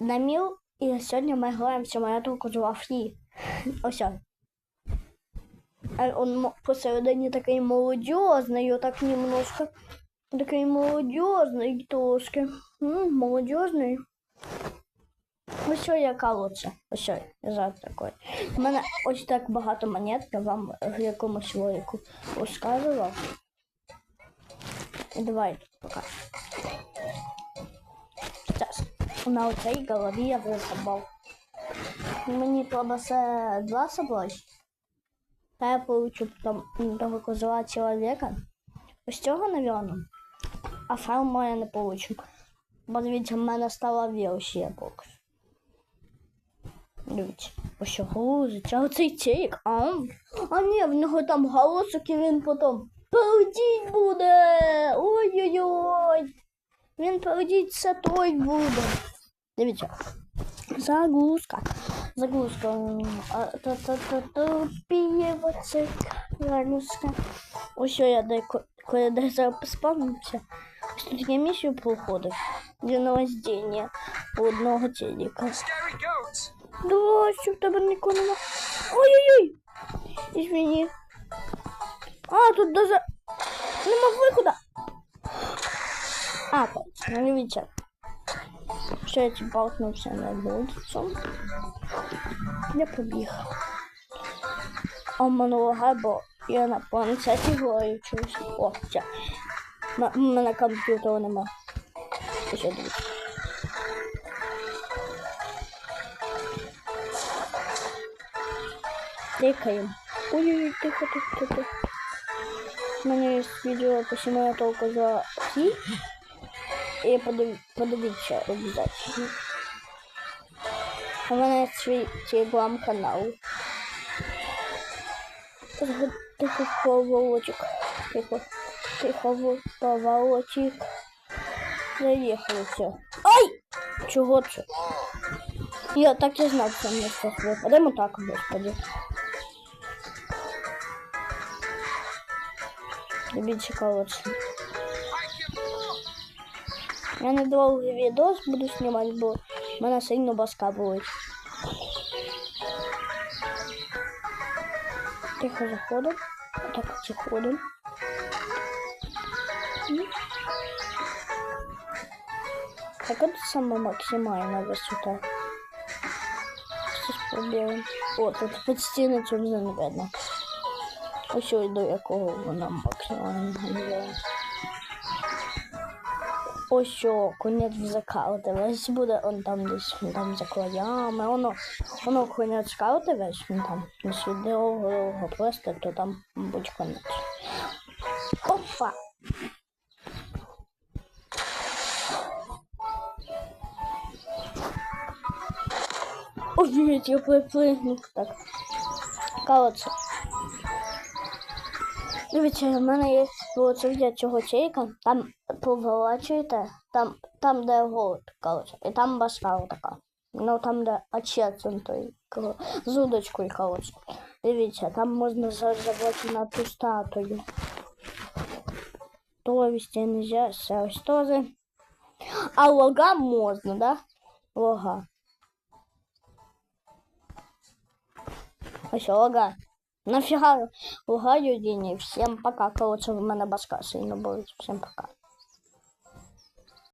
наміл, і сьогодні ми граємо симулятор козла Фрі. Ось. он. Посередині такий молодіжний, отак немножко. Такий молодіжний трошки. М, Молодіжний. Ось яка лучше. Ось я зараз такий. У мене ось так багато монет, я вам в якомусь ролику розказував. І давай покажу. На оцій голові я висобав. Мені треба ще два собрати. Та я получу там того козла чоловіка. Ось цього, напевно. А фарму я не получу. Бо дивіться, в мене стала версія бокс. Дивіться, ось грузиться, а оцей чейк, а? А ні, в нього там голосок і він потім пердіть буде. Ой-ой-ой. Він пердіть все той буде. Дивіться. Загрузка. Загрузка. Пієвоцик. Загрузка. Ось що я де коли де зараз спавнився. Ось тут я місію проходив. Для розділення одного телека. Scary goats. Да, що в тебе нікого нема. Ой-ой-ой. Извини. А, тут даже нема виходу. А, так, ну дивіться. Я ці болтнувся на вулицю. Я побіг. А мене лагай, я на планшеті граю чогось. О, все. У мене комп'ютера нема. Я дивіться. Тикаємо. Ой-ой-ой, тихо, тихо, тихо. У мене є відео по симулятору козла Фі. І подив... подивіться обов'язково. У мене є свій телеграм-канал. Тихо, поворотик. Тихо, тихо, поворотик. Заїхали все. Ай! Чого це? Я так і знав, що мені щось випадемо так, господи. Дивіться, коротше. Я недовгий відос буду знімати, бо в мене сильно баска болить. Тихо заходимо. Так, заходимо. М. Яка тут сама максимальна висота? Щось спробуємо. О, тут під стіни цього вже не видно. Ось до якого вона максимально не Ось що, конець в. Весь буде он там десь он там за краями. Воно, воно конець карти весь він там. Десь від довго просто, то там, мабуть, конець. Опа! Ой, я припригнув так. Коротше. Дивіться, в мене є філософія цього чейка, там поворачуєте, там, там де голод, коротше, і там башка така. Ну там, де отець, он той, з удочкою, коротше. Дивіться, там можна забрати на ту статую. То вести нельзя, ось теж. А лога можна, да? Лога. Ось лога. Нафіга лагаю день. Всем пока. Короче, в мене башка сильно болить. Всем пока.